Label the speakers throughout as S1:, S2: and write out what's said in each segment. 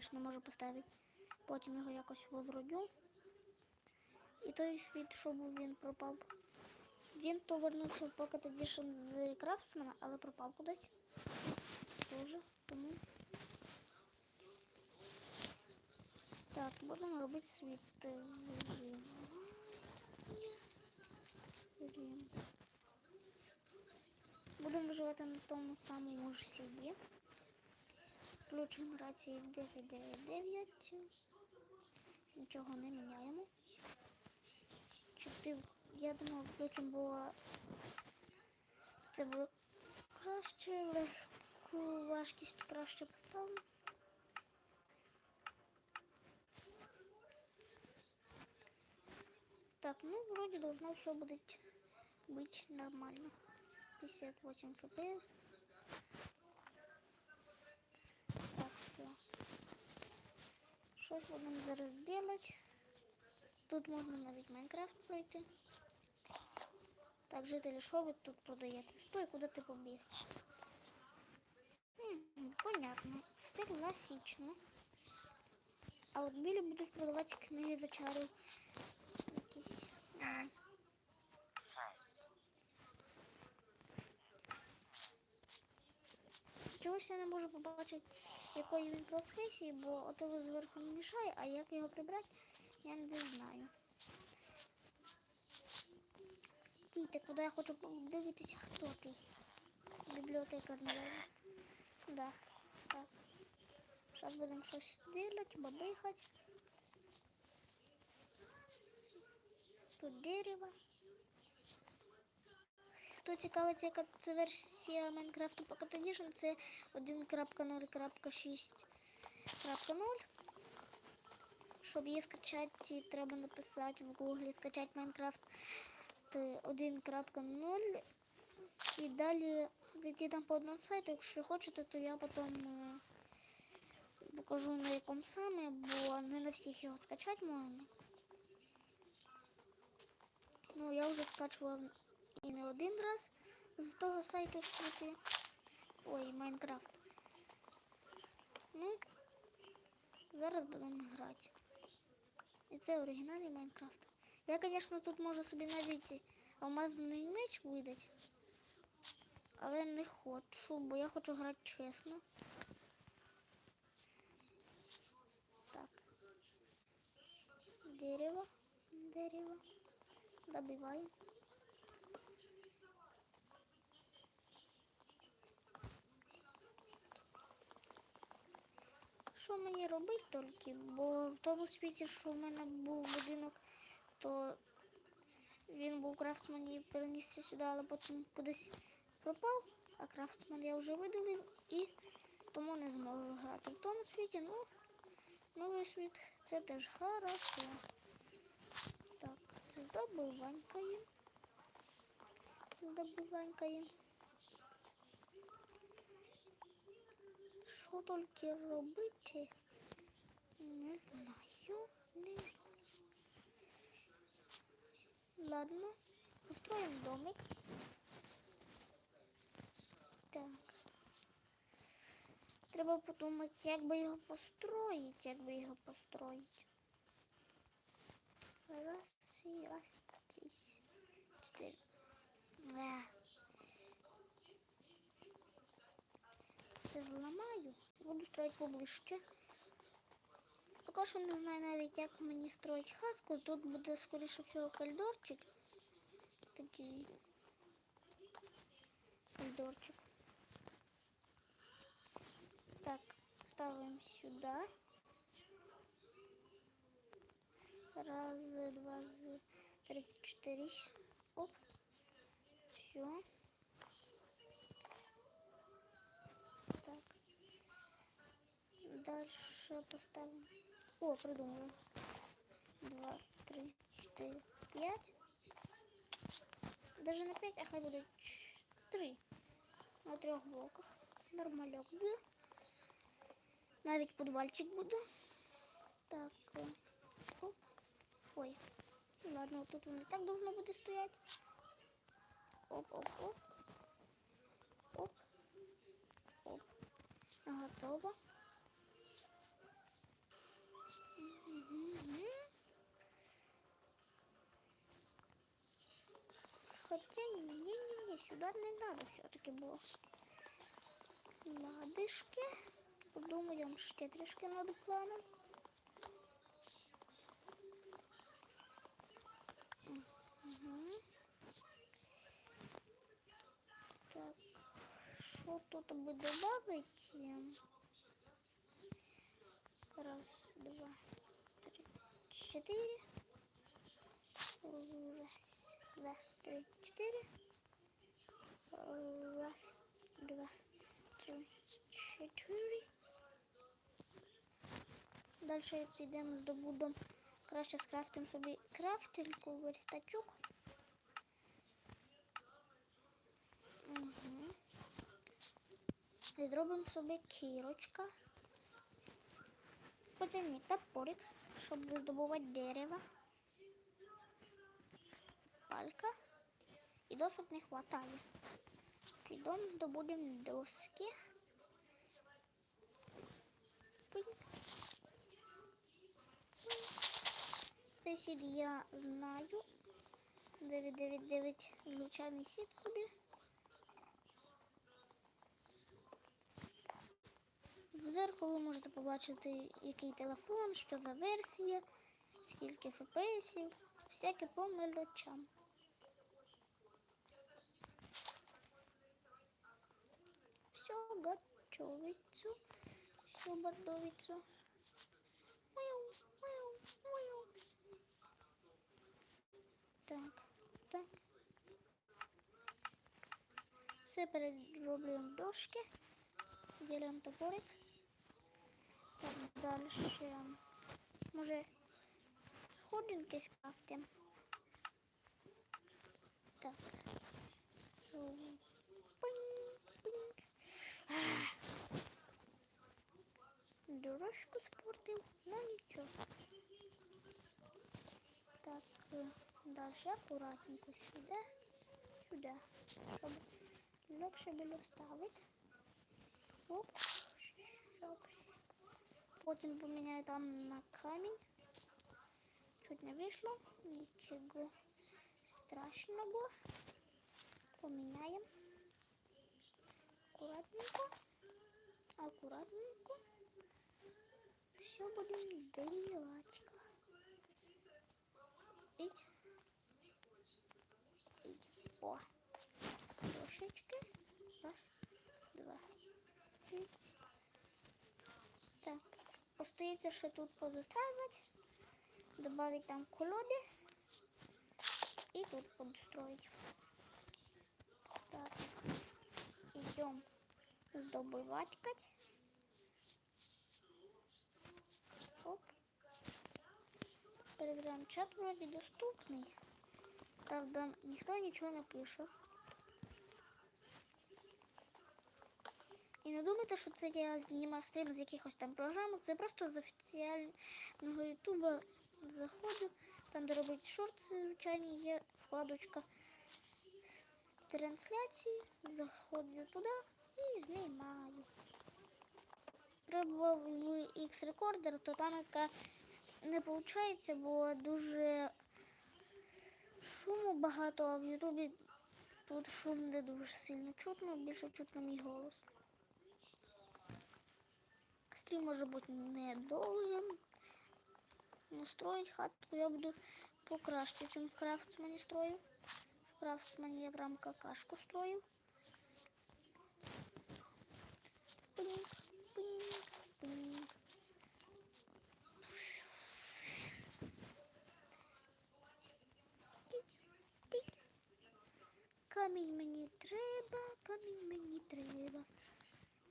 S1: більше можу поставити. Потім його якось возродю. І той світ, що був, він пропав. Він то вернувся в Pocket Edition з Крафтсмена, але пропав кудись. Тоже. Тому. Так, будемо робити світ. Будемо виживати на тому самому ж сіді. Ключ генерації 999. Нічого не міняємо. Чи я думав, включимо, бо це буде краще, легку важкість краще поставимо. Так, ну вроде должно все будет быть нормально. 58 FPS. Так, все. Щось будемо зараз делать. Тут можна навіть Майнкрафт пройти. Так, жителі, що ви тут продаєте? Стой, куди ти побіг? Понятно. Все класично. А от білі будуть продавати книги за чарів. Якісь. Чогось я не можу побачити, якої він професії, бо ото зверху не мішає, а як його прибрати, я не знаю. Стійте, куди я хочу подивитися, хто ти. Бібліотекар, наверное. Да, так. Зараз будемо щось дивлять, бабихать. Тут дерево. Хто цікавиться, яка це версія Майнкрафту Pocket Edition, це 1.0.6.0. Щоб її скачати, треба написати в гуглі скачати Майнкрафт 1.0 і далі зайти там по одному сайту. Якщо хочете, то я потім е, покажу на якому саме, бо не на всіх його скачати можна. Ну, я вже скачував і не один раз з того сайту світи. Ой, Майнкрафт. Ну, зараз будемо грати. І це оригінальний Майнкрафт. Я, звісно, тут можу собі навіть алмазний меч видати. Але не хочу, бо я хочу грати чесно. Так. Дерево. Дерево. Добиваем. Що мені робити тільки? Бо в тому світі, що в мене був будинок, то він був крафтман і перенісся сюди, але потім кудись пропав, а крафтман я вже видалив і тому не зможу грати. В тому світі, ну, новий світ, це теж хорошо. Так, добиванькаємо. Добиванькаємо. Що тільки робити? Не знаю. Не знаю. Ладно, устроїмо домик. Так. Треба подумати, як би його построїти, як би його построїти. Раз, і раз, три, чотири. Е. Це зламаю. Буду строїти поближче. Поки що не знаю навіть, як мені строїти хатку. Тут буде, скоріше всього, кальдорчик. Такий кальдорчик. Так, ставимо сюди. Раз, два, з- три, четыре. Оп. Все. Дальше поставим. О, придумала. Два, три, четыре, пять. Даже на пять, а буде ч- три. На трех блоках. Нормальок буде. Навіть подвальчик буде. Так. е, Оп. Ой. Ладно, тут воно так должно буде стояти. Оп, оп, оп. Оп. Оп. Готово. Хотя, не-не-не, сюда не надо все-таки было. Надышки, подумаем, ще надо планом. Так, что тут би добавить. Раз, два четыре. Раз, два, три, четыре. Раз, два, три, чотири. Далі підемо здобудемо. Краще скрафтимо собі крафтельку, верстачок. Угу. І зробимо собі кірочка. Потім і топорик, щоб здобувати дерево. Палька. І досок не хватає. Підемо здобудемо доски. Цей сід я знаю. 999 звичайний сід собі. Зверху ви можете побачити, який телефон, що за версія, скільки фпсів, всяке по мелочам. Все готовится. Все готовится. Мяу, мяу, мяу. Так, так. Все перероблюємо дошки. Ділимо топорик. Так, дальше. Може, ходинки скрафтим. Так. Пинь, пинь. Дорожку спортив, ну нічого. Так, далі акуратненько сюди, сюди, щоб легше було ставити. Оп. Потім поміняю там на камінь. Чуть не вийшло, нічого страшного. Поміняємо. Аккуратненько. Аккуратненько. Все будем делать. Ить. Ить. О. Трошечки. Раз, Остається ще тут позаставити. Добавить там колоди. И тут подстроить. Так. Идем сдобывать кать. Оп. Проверяем чат вроде доступный. Правда, никто ничего не пише. Не думайте, що це я знімав стрім з якихось там програмок. Це просто з офіціального ютуба заходжу. Там, де робить шорти, звичайно, є вкладочка трансляції. Заходжу туди і знімаю. Пробував в X-рекордер, то там яка не виходить, бо дуже шуму багато, а в Ютубі тут шум не дуже сильно чутно, більше чутно мій голос. Стрім може бути недовгим. Ну, строить хатку я буду покраще, чим в крафтсмані строю. В крафтсмані я прям какашку строю. Пинк, пинк, пинк. Камінь мені треба, камінь мені треба.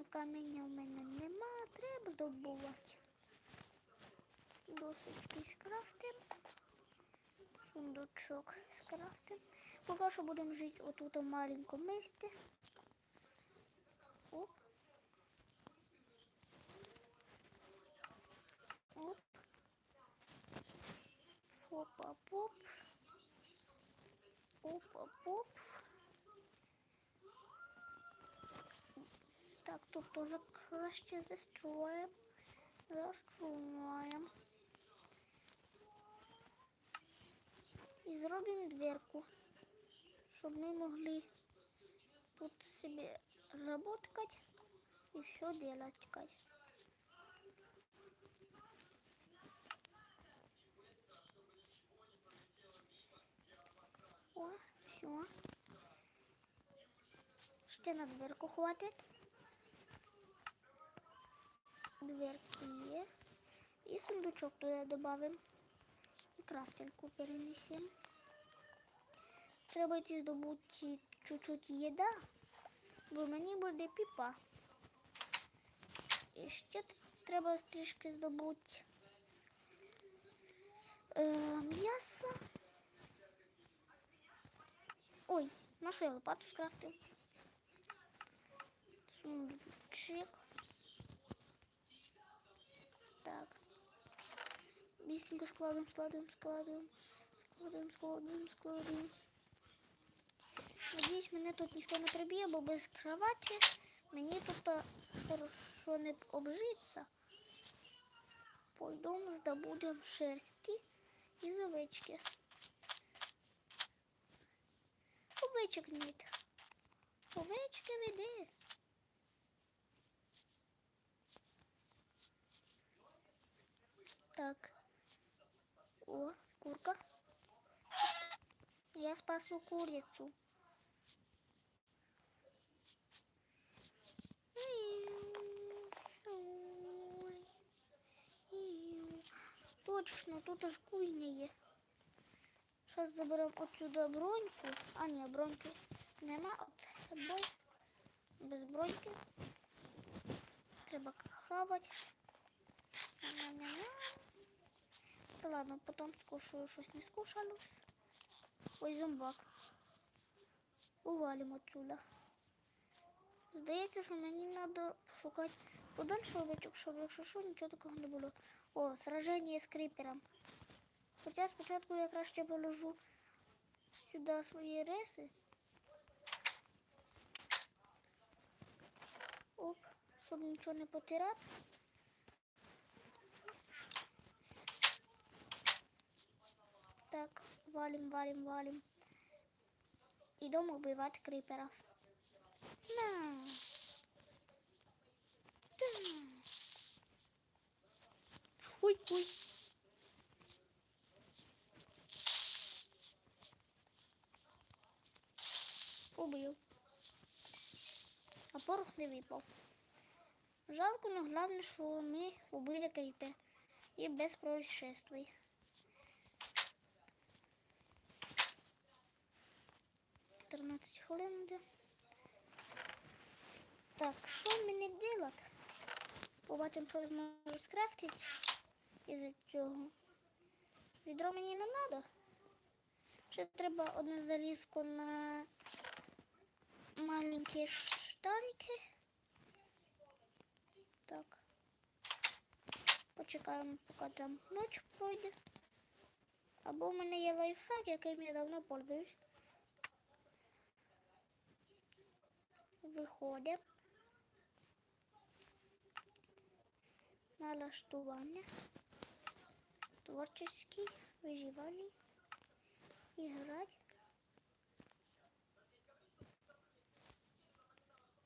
S1: Ну, каміння в мене нема, треба здобувати. Досочки скрафтим. Сундучок скрафтим. Поки що будемо жити отут в маленькому місті. Оп. Оп. Опа-поп. Опа-поп. Так, тут тоже краще застроим. Застроим. І зробимо дверку, щоб ми могли тут собі работать і все делать. О, все. Ще на дверку хватить. Дверки. І сундучок туди додамо. І крафтинку перенесемо. Треба йти здобути чуть-чуть їда, бо мені буде піпа. І ще треба трішки здобути е, м'ясо. Ой, нашу я лопату скрафтив. Сундучок. Так Быстренько складываем, складываем, складываем. Складываем, складываем, складываем. Надіюсь, мене тут ніхто не приб'є, бо без кровати мені тут а, хорошо не обжиться. Пойдемо здобудемо шерсті із овечки. Овечок нет. Овечки веди. Так. О, курка. Я спасу курицу. Точно, тут аж куйня є. Зараз заберемо отсюда броньку. А, ні, броньки нема. От собою. Без броньки. Треба хавати. Ням-ням-ням. Та ладно, потім скушаю щось не скушалось. Ой, зомбак. Увалимо отсюда. Здається, що мені треба шукати подальше овечок, щоб якщо що, нічого такого не було. О, сраження з кріпером. Хоча спочатку я краще положу сюди свої реси. Оп, щоб нічого не потирати. Так, валим, валим, валим. Идем убивать криперов. На. Да. Ой, ой. Убив. А порох не випав. Жалко, но главное, що ми убили крипер. І без происшествий. Тринадцять хвилин йде. Так, що мені делать? Побачимо, що я зможу скрафтити із цього. Відро мені не треба. Ще треба одне залізко на маленькі штаники. Так. Почекаємо, поки там ніч пройде. Або в мене є лайфхак, яким я давно пользуюсь. Виходимо. Налаштування. Творческий, виживання. Іграти.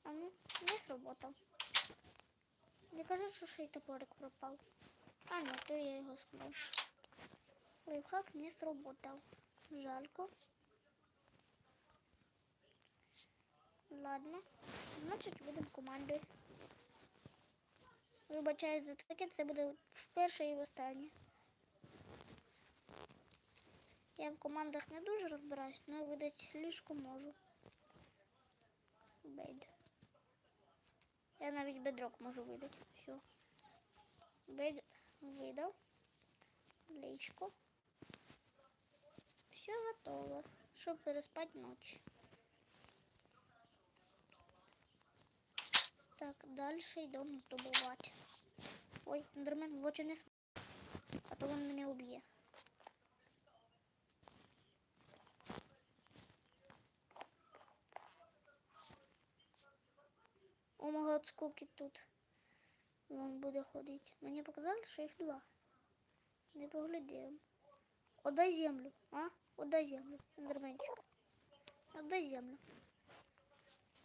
S1: А ну, не сработав. Не кажу, що ще й топорик пропав. А, ні, то я його склав. Лайфхак не сработав. Жалько. Ладно. Значить, будемо командою. Вибачаю за таке, це буде вперше і востаннє. Я в командах не дуже розбираюсь, але видати ліжко можу. Бейд. Я навіть бедрок можу видати. Все. Бейд видав. Личко. Все готово, щоб переспати ночь. Так, далі йдемо здобувати. Ой, ендермен в очі не см... А то він мене уб'є. О мого скільки тут. Він буде ходити. Мені показали, що їх два. Не поглядів. Отдай землю, а? Отдай землю, ендерменчик. Отдай землю.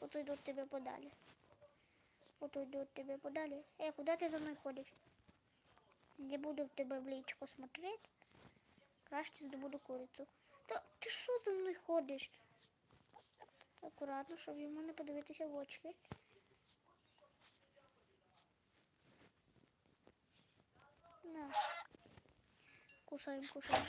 S1: Ото йду тебе подалі. Ото йду від тебе подалі. Е, куди ти за мною ходиш? Не буду в тебе в личко смотреть. Краще здобуду курицю. Та ти що за мною ходиш? Акуратно, щоб йому не подивитися в очки. На. Кушаємо, кушаємо.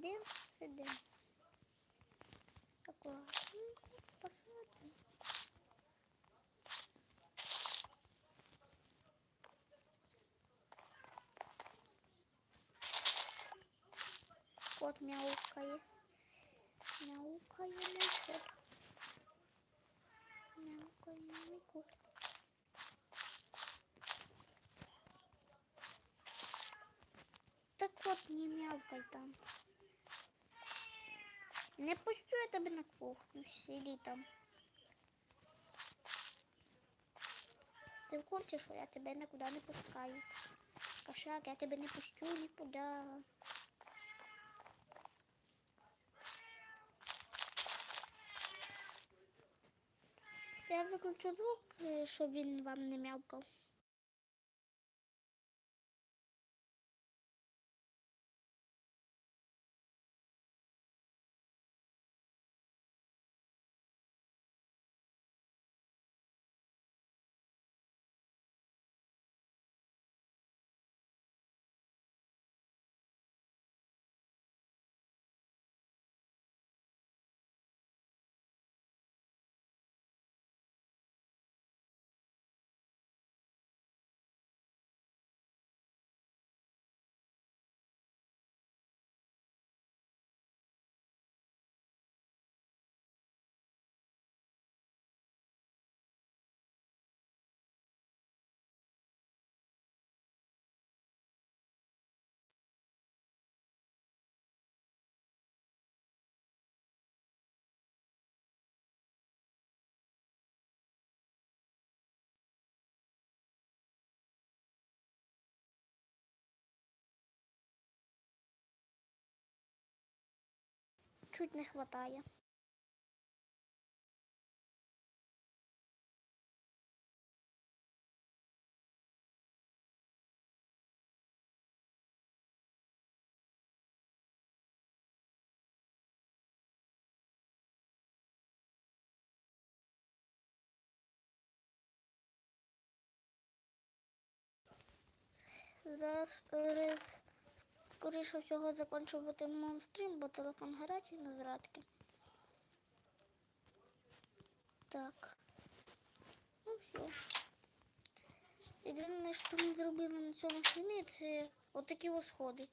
S1: Сидим, сидим. Аккуратненько посадим. Кот мяукає. Мяукає мой кот. Мяукає мой кот. Так от не мявкай там. Не пустю я тебе на кухню, сиди там. Ти в курсі, що я тебе нікуди не пускаю. Кошак, я тебе не пустю нікуди. Я виключу звук, щоб він вам не мявкав. Чуть не хватає. Зараз скоріше всього закінчуватимемо стрім, бо телефон гарячий на зрадки. Так. Ну все. Єдине, що ми зробили на цьому стрімі, це отакі ось сходи.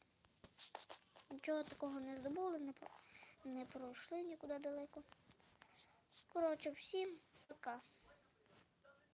S1: Нічого такого не здобули, не, про- не пройшли нікуди далеко. Коротше, всім пока.